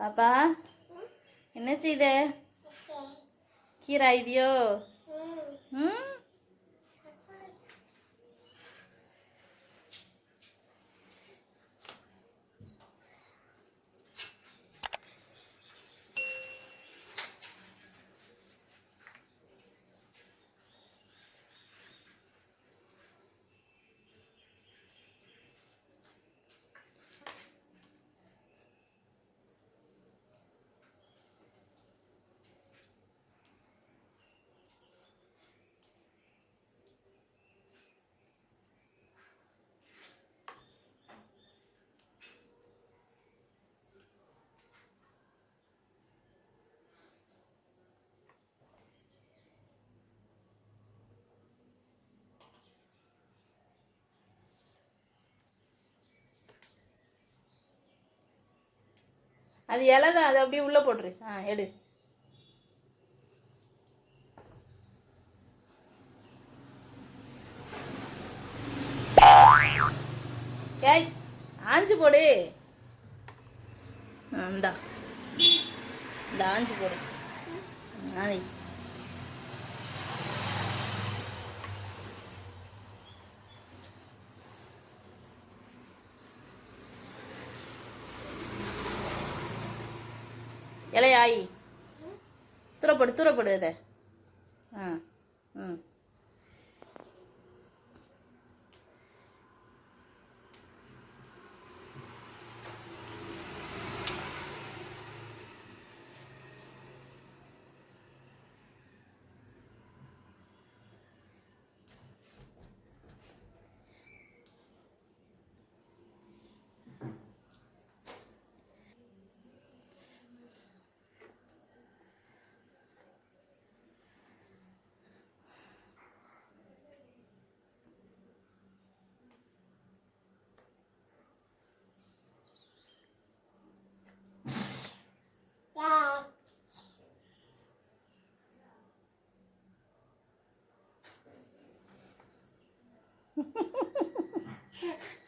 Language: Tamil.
பாப்பா என்ன செய்த? கீரை ஐதியோ ம். அது இலை தான் அதை அப்படியே உள்ளே போட்டுரு. ஆ எடு. ஏய் ஆஞ்சு போடு. இந்தா. இந்த ஆஞ்சு போடு. ஆ இலையாயி. தூரப்படு தூரப்படு இதை. ஆ ம். フフフフ。